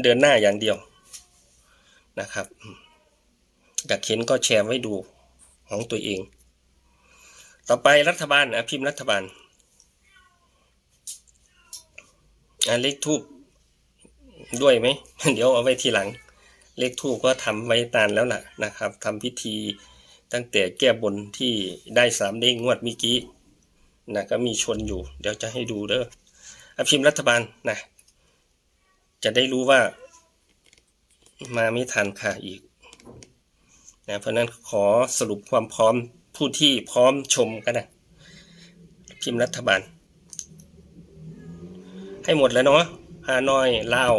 เดินหน้าอย่างเดียวนะครับอยากเห็นก็แชร์ไว้ดูของตัวเอง ต่อไปรัฐบาลอะพิมพ์รัฐบาลอะเลขทูบด้วยไหม เดี๋ยวเอาไว้ทีหลัง เลขทูบก็ทำไว้นานแล้วล่ะนะครับทำพิธีตั้งแต่แก้บนที่ได้สามเด้งงวดเมื่อกี้นะก็มีชนอยู่ เดี๋ยวจะให้ดูเด้ออะพิมพ์รัฐบาลนะ จะได้รู้ว่า มาไม่ทันค่ะอีกนะเพราะนั้นขอสรุปความพร้อมผู้ที่พร้อมชมกันนะพิมพ์รัฐบาล ให้หมดแล้วเนาะฮานอยลาว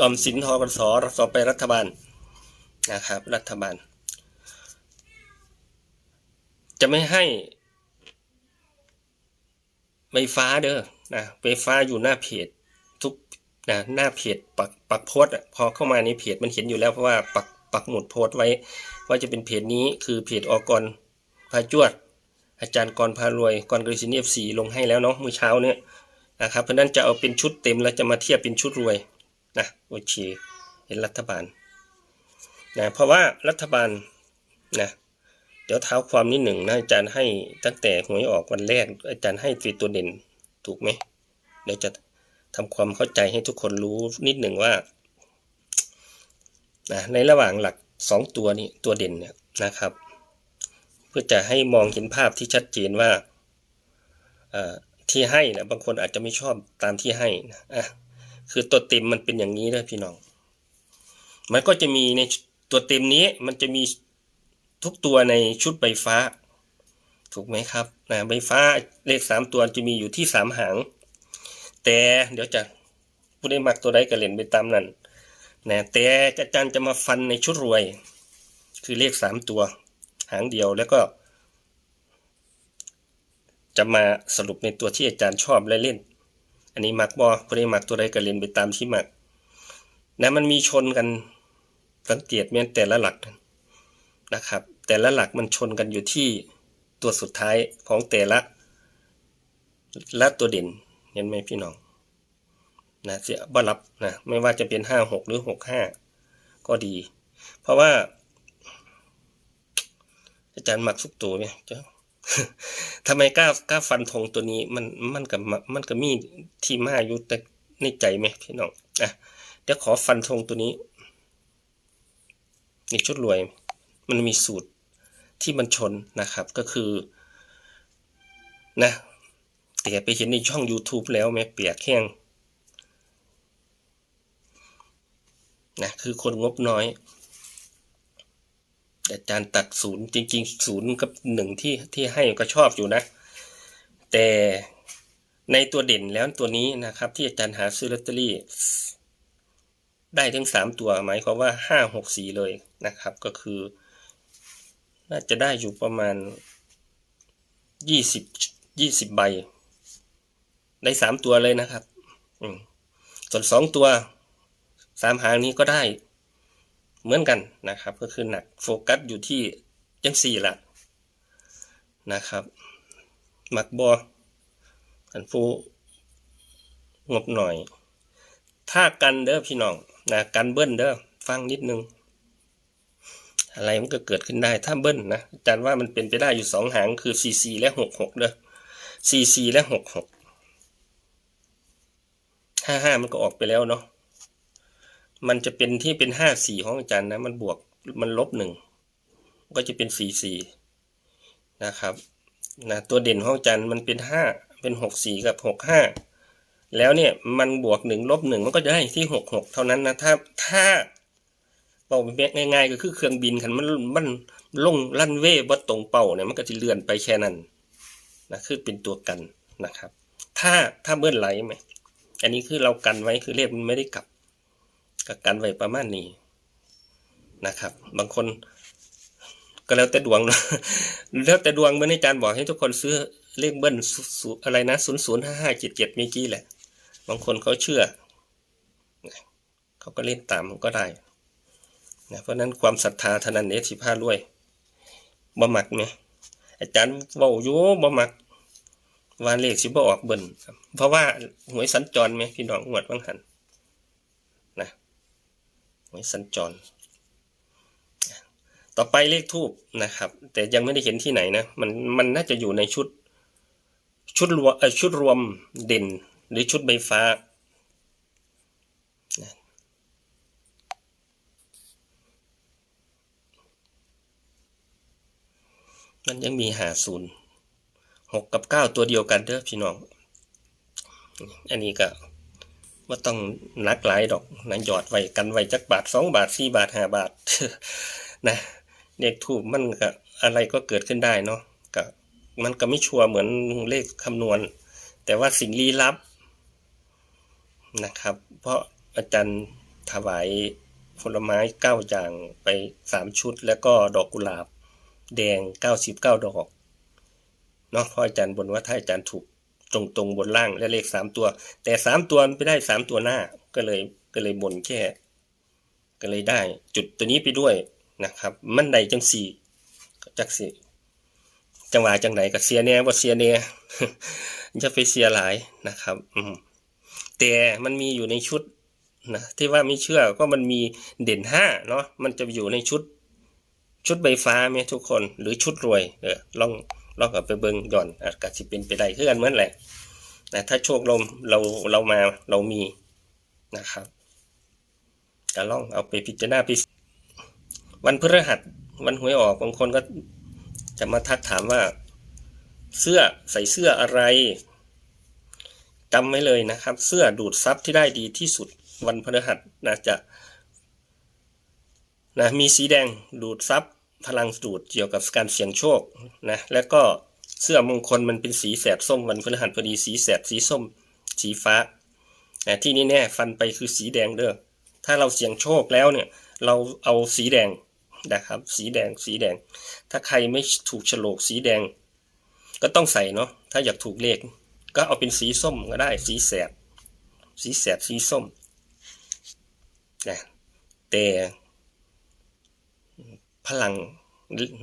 ออมสินทกสต่อไปรัฐบาลนะครับ รัฐบาล จะไม่ให้ไฟฟ้าเด้อนะไฟฟ้าอยู่หน้าเพจ นะหน้าเพจปักปักโพสต์อะพอเข้ามาในเพจมันเห็นอยู่แล้วเพราะว่าปักปักหมุดโพสไว้ ว่าจะเป็นเพจนี้คือเพจอกรพาจวด อาจารย์กรพารวยกรกฤษณเอฟซีลงให้แล้วเนาะเมื่อเช้าเนี่ยนะครับเพราะนั้นจะเอาเป็นชุดเต็มแล้วจะมาเทียบเป็นชุดรวยนะโอเคเห็นรัฐบาลนะเพราะว่ารัฐบาลนะเดี๋ยวเท้าความนิดหนึ่งนะอาจารย์ให้ตั้งแต่หวยออกวันแรกอาจารย์ให้ฟีตัวเด่นถูกไหมเดี๋ยวจะ ทำความเข้าใจให้ทุกคนรู้นิดหนึ่งว่านะในระหว่างหลักสองตัวนี้ตัวเด่นเนี่ยนะครับ เพื่อจะให้มองเห็นภาพที่ชัดเจนว่าที่ให้นะบางคนอาจจะไม่ชอบตามที่ให้นะอะคือตัวเต็มมันเป็นอย่างนี้นะพี่น้อง มันก็จะมีในตัวเต็มนี้มันจะมีทุกตัวในชุดใบฟ้า ถูกไหมครับนะใบฟ้าเลขสามตัวจะมีอยู่ที่สามหาง แต่เดี๋ยวจะผู้ได้มักตัวใดก็เล่นไปตามนั้นนะแต่อาจารย์จะมาฟันในชุดรวย คือเลขสามตัวหางเดียวแล้วก็ จะมาสรุปในตัวที่อาจารย์ชอบและเล่น อันนี้มักบอผู้ได้มักตัวใดก็เล่นไปตามที่มักนะมันมีชนกันสังเกตเมียนแต่ละหลักนะครับ แต่ละหลักมันชนกันอยู่ที่ตัวสุดท้ายของแต่ละและตัวเด่น ห็นไหมพี่น้องนะเสียบ่รับนะไม่ว่าจะเป็นห้าหกหรือหกห้าก็ดี เพราะว่า อาจารย์หมักสุกตัวไหมเจ้าทำไมกล้ากล้าฟันธงตัวนี้มันมันกับมันก็มีที่มาอยู่แต่ในใจไหมพี่น้องอะเดี๋ยวขอฟันธงตัวนี้นี่ชุดรวย มันมีสูตรที่มันชนนะครับก็คือนะ แต่ไปเห็นในช่อง YouTube แล้วแม่เปียกแห้งนะคือคนงบน้อย อาจารย์ตัดศูนย์จริงๆศูนย์กับหนึ่งที่ที่ให้ก็ชอบอยู่นะ แต่ในตัวเด่นแล้วตัวนี้นะครับ ที่อาจารย์หาซื้อลอตเตอรี่ ได้ทั้งสามตัวหมายความว่าห้าหกสี่เลยนะครับ ก็คือ น่าจะได้อยู่ประมาณยี่สิบยี่สิบใบ ได้สามตัวเลยนะครับ อืมส่วนสองตัวสามหางนี้ก็ได้เหมือนกันนะครับ ก็คือหนักโฟกัสอยู่ที่ยังสี่หละนะครับหมักบออันฟูงบหน่อย ถ้ากันเด้อพี่น้องนะกันเบิ้ลเด้อฟังนิดนึง อะไรมันก็เกิดขึ้นได้ถ้าเบิ้ลนะอาจารย์ว่ามันเป็นไปได้อยู่สองหางคือสี่สี่และหกหกเด้อสี่สี่และหกหก ห้าห้ามันก็ออกไปแล้วเนาะมันจะเป็นที่เป็นห้าสี่ของอาจารย์นะ มันบวกมันลบหนึ่งก็จะเป็นสี่สี่นะครับนะตัวเด่นของอาจารย์มันเป็นห้าเป็นหกสี่กับหกห้าแล้วเนี่ยมันบวกหนึ่งลบหนึ่งมันก็จะได้ที่หกหกเท่านั้นนะถ้าถ้าบอกง่ายๆก็คือเครื่องบินคันมันมันลงลั่นเว่บ่ตรงเป้าเนี่ยมันก็จะเลื่อนไปแค่นั้นนะคือเป็นตัวกันนะครับ ถ้าถ้าเบิ้ลไหลไหม อันนี้คือเรากันไว้คือเลขมันไม่ได้กลับก็กันไว้ประมาณนี้นะครับ บางคนก็แล้วแต่ดวงเนาะแล้วแต่ดวงเมื่ออาจารย์บอกให้ทุกคนซื้อเลขเบิ้ลอะไรนะศูนย์ศูนย์ห้าห้าเจ็ดเจ็ดเมื่อกี้แหละ บางคนเขาเชื่อ เขาก็เล่นตามก็ได้นะเพราะนั้นความศรัทธาเท่านั้นเอสิผ้ารวยบ่มักไหมอาจารย์เว้าอยู่บ่มัก ว่าเลขสิบ่ออกเบิ้ลเพราะว่าหวยสัญจรไหมพี่น้องงวดบางหันนะหวยสัญจร ต่อไปเลขทูบนะครับ แต่ยังไม่ได้เห็นที่ไหนนะ มันมันน่าจะอยู่ในชุด ชุดรวมชุดรวมเด่น หรือชุดใบฟ้ามันยังมีหาศูนย์ หกกับเก้าตัวเดียวกันเด้อพี่น้อง อันนี้ก็ว่าต้องนักหลายดอกนะหยอดไว้กันไว้จักบาทสองบาทสี่บาทห้าบาทนะเลขถูกมันก็อะไรก็เกิดขึ้นได้เนาะก็มันก็ไม่ชัวร์เหมือนเลขคำนวณ แต่ว่าสิ่งลี้ลับนะครับ เพราะอาจารย์ถวายผลไม้เก้าอย่างไปสามชุด แล้วก็ดอกกุหลาบ แดงเก้าสิบเก้าดอก เนาะพราะอาจารย์บนว่าถ้าอาจารย์ถูกตรงตรงบนล่างและเลขสามตัว แต่สามตัวไปได้สามตัวหน้าก็เลยก็เลยบนแค่ ก็เลยได้ จุดตัวนี้ไปด้วยนะครับ มันใดจังสี่จักสี่จังหวะจังไหนกับเสียแน่ว่าเสียแน่จะไปเสียหลายนะครับ อืมแต่มันมีอยู่ในชุดนะที่ว่าไม่เชื่อก็มันมีเด่นห้าเนาะมันจะอยู่ในชุด ชุดใบฟ้าไหมทุกคนหรือชุดรวยเออลอง ลองกลับไปเบิงย่อนอาจจะเป็นไปได้คือกันเหมือนแหละนะถ้าโชคลมเราเรามาเรามีนะครับก็ลองเอาไปพิจารณาพิวันพฤหัสวันหวยออกบางคนก็จะมาทักถามว่า เสื้อใส่เสื้ออะไรจำไว้เลยนะครับ เสื้อดูดซับที่ได้ดีที่สุดวันพฤหัสนะจะนะมีสีแดงดูดซับ พลังดูดเกี่ยวกับการเสี่ยงโชคนะแล้วก็เสื้อมงคลมันเป็นสีแสดส้มวันพฤหัสพอดีสีแสดสีส้ม สีฟ้าที่นี่แน่ฟันไปคือสีแดงเด้อถ้าเราเสี่ยงโชคแล้วเนี่ยเราเอาสีแดงนะครับสีแดงสีแดง ถ้าใครไม่ถูกโฉลกสีแดง ก็ต้องใส่เนาะถ้าอยากถูกเลข ก็เอาเป็นสีส้มก็ได้สีแสดสีแสดสีส้มนะแต่ พลัง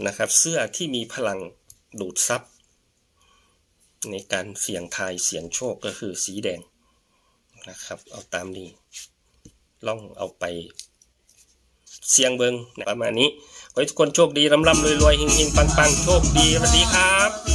นะครับ เสื้อที่มีพลังดูดซับในการเสี่ยงทายเสี่ยงโชคก็คือสีแดงนะครับ เอาตามนี้ล่องเอาไป เสี่ยงเบิงประมาณนี้ขอให้ทุกคนโชคดีร่ำร่ำรวยรวยๆเฮงปังปังโชคดีสวัสดีครับ